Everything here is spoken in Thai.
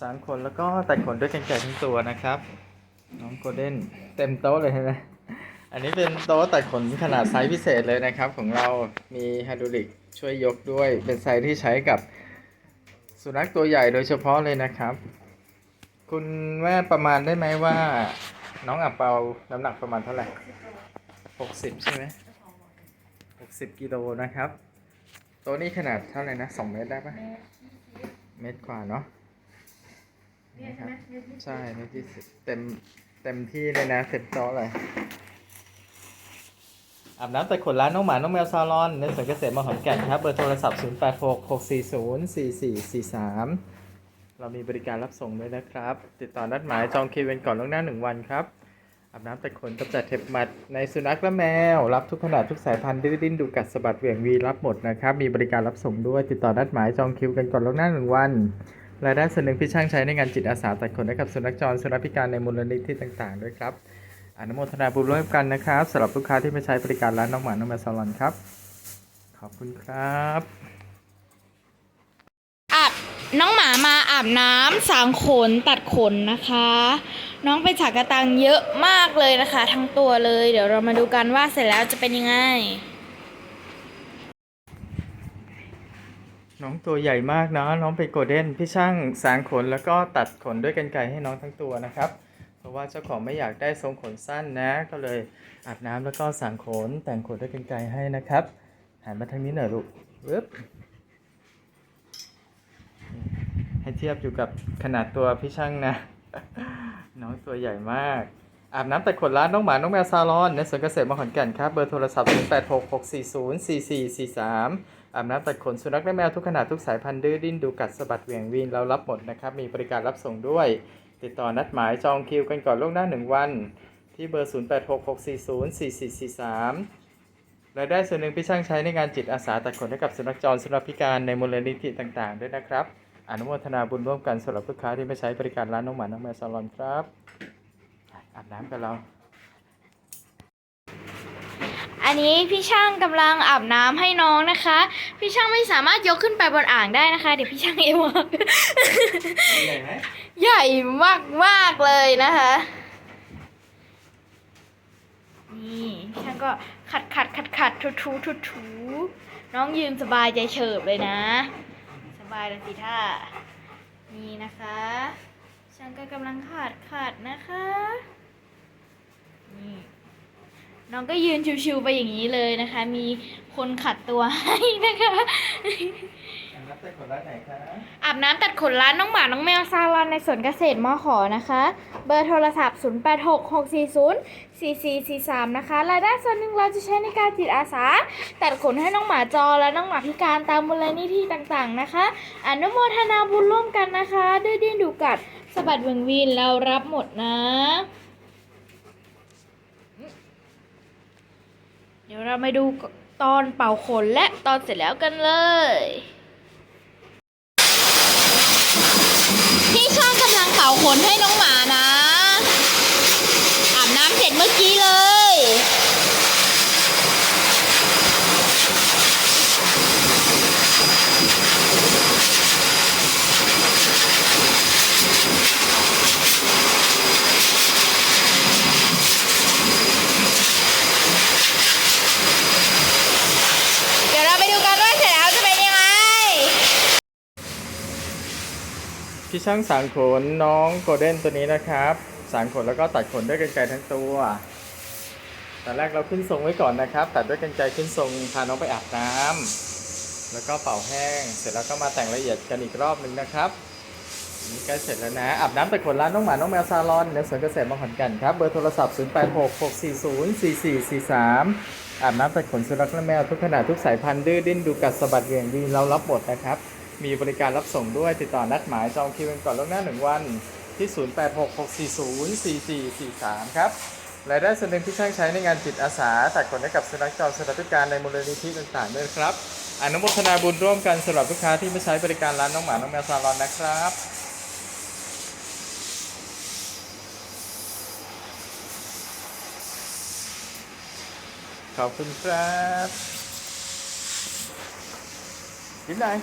สามคนแล้วก็ตัดขนด้วยกันไก่ทั้งตัวนะครับ น้องโกลเด้นเต็มโต๊ะเลยนไหมอันนี้เป็นโต๊ะตัดขนขนาดไซส์พิเศษเลยนะครับ ของเรามีไฮดรอลิกช่วยยกด้วยเป็นไซส์ที่ใช้กับสุนัขตัวใหญ่โดยเฉพาะเลยนะครับ คุณแม่ประมาณได้ไหมว่า น้องอับเปาน้ำหนักประมาณเท่าไหร่หกสิบใช่ไหมหกสิบกิโลนะครับ ตัวนี้ขนาดเท่าไหร่นะสองเมตรได้ปะเมตรกว่าเนาะ เนี่ยใช่ไหมเนี่ยที่ใช่เมตรยี่สิบเต็มเต็มที่เลยนะเต็มโต๊ะเลยอาบน้ำแต่ขนร้านน้องหมาน้องแมวซาลอนในสวนเกษตรมหอนแก่นครับ เบอร์โทรศัพท์ 0 8 6 6 4 0 4 4 4 3 เรามีบริการรับส่งด้วยนะครับ ติดต่อนัดหมายจองคิวเป็นก่อนล่วงหน้า 1 วันครับอาบน้ำแต่ขนกำจัดเห็บหมัดในสุนัขและแมว รับทุกขนาดทุกสายพันธุ์ดื้อดิ้นดูกัดสะบัดเหวี่ยงวีรับหมดนะครับ มีบริการรับส่งด้วยติดต่อนัดหมายจองคิวกันก่อนล่วงหน้า 1 วัน รายได้ส่วนหนึ่งพี่ช่างใช้ในงานจิตอาสาตัดขนให้กับสุนัขจรสุนัขพิการในมูลนิธิต่างๆ ด้วยครับอนุโมทนาบุญร่วมกันนะครับสำหรับลูกค้าที่มาใช้บริการร้านน้องหมาน้องแมวซาลอนครับ ขอบคุณครับอาบน้องหมามาอาบน้ำสางขนตัดขนนะคะ น้องไปฉากกระตังเยอะมากเลยนะคะ ทั้งตัวเลย เดี๋ยวเรามาดูกันว่าเสร็จแล้วจะเป็นยังไง น้องตัวใหญ่มากนะน้องเป็นโกลเด้นพี่ช่างสางขนแล้วก็ตัดขนด้วยกันไกรให้น้องทั้งตัวนะครับ เพราะว่าเจ้าของไม่อยากได้ทรงขนสั้นนะ ก็เลยอาบน้ำแล้วก็สางขนแต่งขนด้วยกันไกรให้นะครับหันมาทางนี้หน่อยลูกปึ๊บให้เทียบอยู่กับขนาดตัวพี่ช่างนะ น้องตัวใหญ่มาก อาบน้ำแต่ขนร้านน้องหมา น้องแมวซาลอน ในสวนเกษตรมหอนแก่นครับ เบอร์โทรศัพท์ 0 8 6 6 4 0 4 4 4 3 อาบน้ำตัดขนสุนัขและแมวทุกขนาดทุกสายพันธุ์ดื้อดิ้นดูกัดสะบัดเหวี่ยงวีนเรารับหมดนะครับ มีบริการรับส่งด้วย ติดต่อนัดหมายจองคิวกันก่อนล่วงหน้า 1 วัน ที่เบอร์ 0 8 6 6 4 0 4 4 4 3 รายได้ส่วนหนึ่งพี่ช่างใช้ในงานจิตอาสาตัดขนให้กับสุนัขจรสุนัขพิการในมูลนิธิต่างๆ ด้วยนะครับ อนุโมทนาบุญร่วมกันสำหรับลูกค้าที่มาใช้บริการร้านน้องหมา น้องแมวซาลอนครับ อาบน้ำกันเรา อันนี้พี่ช่างกำลังอาบน้ำให้น้องนะคะ พี่ช่างไม่สามารถยกขึ้นไปบนอ่างได้นะคะ เดี๋ยวพี่ช่างเอวกใหญ่ไหมใหญ่มากมากๆเลยนะคะนี่พี่ช่างก็ขัดขัดขัดขัดถูถูถูถูน้องยืนสบายใจเฉิบเลยนะ สบายเลยสิท่านี่นะคะช่างก็กำลังขัดขัดนะคะ นี่น้องก็ยืนชิวๆไปอย่างนี้เลยนะคะ มีคนขัดตัวให้นะคะอาบน้ำแต่ขนร้านไหนคะอาบน้ำตัดขนร้านน้องหมา น้องแมวซาลอนในสวนเกษตรมขอนะคะ เบอร์โทรศัพท์ 0866404443 นะคะ รายได้ส่วนหนึ่งเราจะใช้ในการจิตอาสา ตัดขนให้น้องหมาจอและน้องหมาพิการตามมูลนิธิต่างๆนะคะ อนุโมทนาบุญร่วมกันนะคะดื้อดิ้นดูกัดสะบัดเวงวีนเรารับหมดนะ ดี๋ยวเราไปดูตอนเป่าขนและตอนเสร็จแล้วกันเลย พี่ช่างกำลังเป่าขนให้น้องหมานะ อาบน้ำเสร็จเมื่อกี้เลย เดี๋ยวเราไปดูกันว่าเสร็จแล้วจะเป็นยังไง พี่ช่างสางขนน้องโกลเด้นตัวนี้นะครับ สางขนแล้วก็ตัดขนด้วยกันไกรทั้งตัวตอนแรกเราขึ้นทรงไว้ก่อนนะครับ ตัดด้วยกันไกรขึ้นทรงพาน้องไปอาบน้ำแล้วก็เป่าแห้ง เสร็จแล้วก็มาแต่งละเอียดกันอีกรอบหนึ่งนะครับนี่ใกล้เสร็จแล้วนะอาบน้ำตัดขนร้านน้องหมา น้องแมวซาลอนในสวนเกษตรมหอนแกันครับ เบอร์โทรศัพท์ 0 8 6 6 4 0 4 4 4 3 อาบน้ำตัดขนสุนัขและแมวทุกขนาดทุกสายพันธุ์ดื้อดิ้นดูกัดสะบัดเหวี่ยงวีเรารับหมดนะครับ มีบริการรับส่งด้วยติดต่อนัดหมายจองคิวกันก่อนล่วงหน้า 1 วันที่ 0866404443 ครับรายได้ส่วนหนึ่งที่ช่างใช้ในงานจิตอาสาตัดขนให้กับสุนัขจรสุนัขพิการในมูลนิธิต่างๆด้วยครับอนุโมทนาบุญร่วมกันสำหรับลูกค้าที่มาใช้บริการร้านน้องหมา น้องแมวซาลอนนะครับขอบคุณครับยิ้มหน่อย